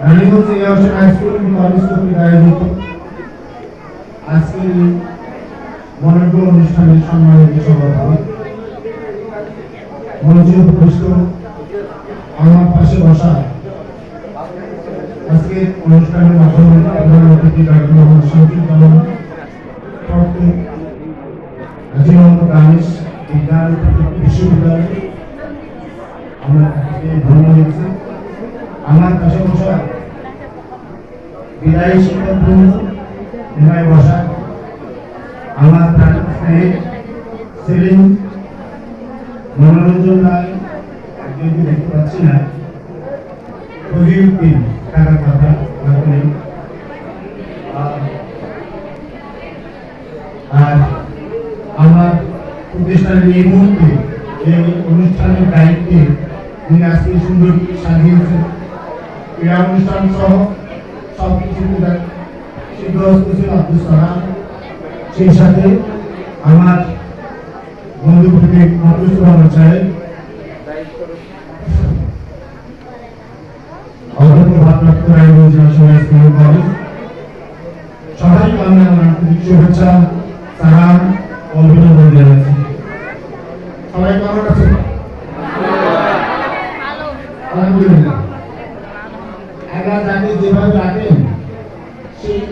রানীগঞ্জ এয়ারশন high school college কর্তৃক আয়োজিত আজকের অনুষ্ঠানের সম্মানিত সভাপতি মঞ্চে উপস্থিত আমার পাশে বসা আজকে অনুষ্ঠানের মাধ্যমে প্রধান অতিথি ডাক্তার মোহাম্মদ শফিক আলম ডক্টর আজিমন্ত গানিস বিজ্ঞান বিশ্ববিদ্যালয় আমরা ধন্যবাদ দিচ্ছি আমার পাশে বসা। বিদায়ী শিক্ষক বসা। আমার সেলিম, মনোরঞ্জন রায় দেখতে পাচ্ছি না কথা লাগবে আর আমার প্রতিষ্ঠানের এই মুহূর্তে, এই অনুষ্ঠানের দায়িত্বে যিনি আজকে সুন্দর সাজিয়েছেন। ক্রীড়া অনুষ্ঠান সহ সব কিছুতে সিদ্ধহস্ত ছিল আব্দুল সেই সাথে আমার বন্ধু অধ্যক্ষ সবাইকে আমি আমার শুভেচ্ছা, সালাম।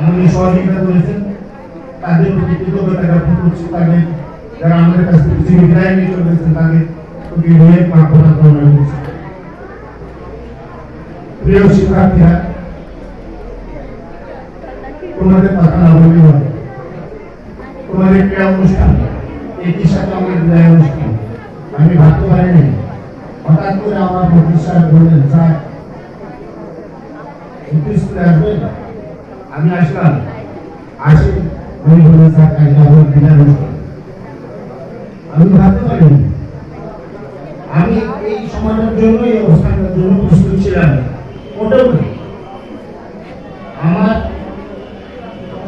আমাদের সহযোগিতা করেছেন। তাদের প্রতি কৃতজ্ঞতা জ্ঞাপন করছি। তাদের যারা আমাদের কাছ থেকে কিছু বিদায় নিয়ে চলে গেছেন তাদের প্রতি হয়ে প্রার্থনা প্রিয় শিক্ষার্থীরা, তোমাদের কথা হবে। তোমাদের ক্রীড়া অনুষ্ঠান, একই সাথে আমাদের বিদায় অনুষ্ঠান। আমি ভাবতে পারিনি। হঠাৎ করে আমার মন্ত্রী বললেন, স্যার স্কুলে আসবেন আমি আসলাম। আসি উনি বললেন স্যার, কালকে আমার বিদায় আমি ভাবতে পারিনি। আমি এই সময়টার জন্য এই অবস্থানটার জন্য প্রস্তুত ছিলাম। না। আমার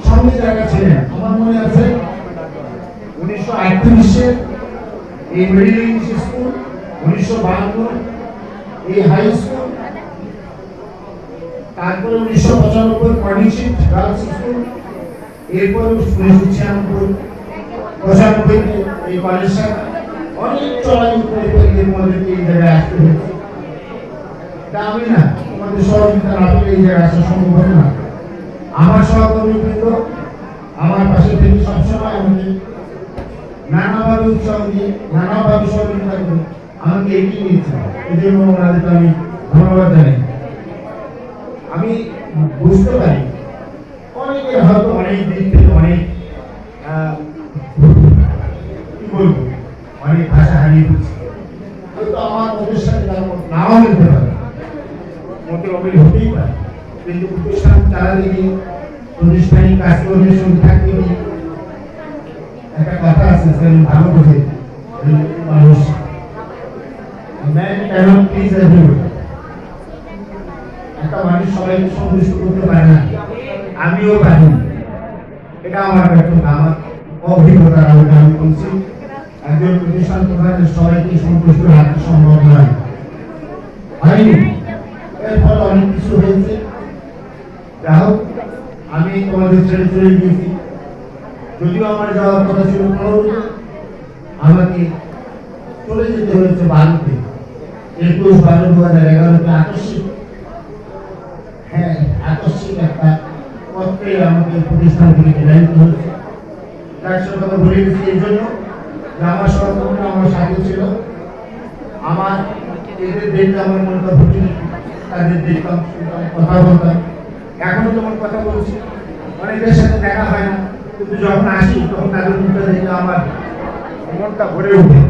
সঙ্গে জায়গা ছিলেন, আমার মনে আছে উনিশশো আটত্রিশে এই মিডিল ইংলিশ স্কুল, উনিশশো বাহান্ন এই হাই স্কুল তারপরে উনিশশো পঁচানব্বই কর্নিশিপ গার্লস স্কুল এরপরে উনিশশো ছিয়ানব্বই পঁচানব্বইতে এই অনেক উত্তরে মধ্যে এই জায়গায় এটা আমি না, তোমাদের সহযোগিতা না পেলে এই জায়গায় আসা সম্ভব না। আমার সহকর্মীবৃন্দ আমার পাশে থেকে সবসময় আমাকে নানাভাবে উৎসাহ দিয়ে, নানাভাবে সহযোগিতা করে আমাকে এগিয়ে নিয়েছে এই জন্য ওনাদেরকে আমি ধন্যবাদ জানাই। আমি বুঝতে পারি। অনেকে হয়তো অনেক দিক থেকে অনেক কি বলব, অনেক ভাষা হারিয়ে ফেলছি। হয়তো আমার ওদের সাথে তার নাও মিলতে পারে। মতের হতেই পারে। কিন্তু প্রতিষ্ঠান চালাতে গিয়ে প্রতিষ্ঠানিক কাজকর্মের সঙ্গে থাকতে একটা কথা আছে ভালো বোঝে মানুষ ম্যান ক্যানট প্লিজ এভরিওয়ান একটা মানুষ সবাইকে সন্তুষ্ট করতে পারে না। আমিও পারি এটা আমার ব্যর্থতা আমার অভিজ্ঞতার আলোকে আমি বলছি একজন প্রতিষ্ঠান প্রধানের সবাইকে সন্তুষ্ট রাখা সম্ভব নয়। হয়নি। এর ফলে অনেক কিছু হয়েছে। যা হোক, আমি তোমাদের ছেড়ে চলে গিয়েছি। যদিও আমার যাওয়ার কথা ছিল আমাকে চলে যেতে হয়েছে বারোতে, একুশ বারো দু হাজার এগারোতে আকস্মিক আকস্মিক একটা পত্রে আমাকে প্রতিষ্ঠান থেকে বিদায় দিতে হয়েছে একশো কথা বলে গেছি এই জন্য আমার সহকর্মীরা আমার সাথে ছিল আমার এদের দেখতে আমার মনটা ফুটে তাদের দেখতাম কথা বলতাম এখনও যেমন কথা বলছি অনেকের সাথে দেখা হয় না কিন্তু যখন আসি তখন তাদের মুখটা দেখে আমার মনটা ভরে ওঠে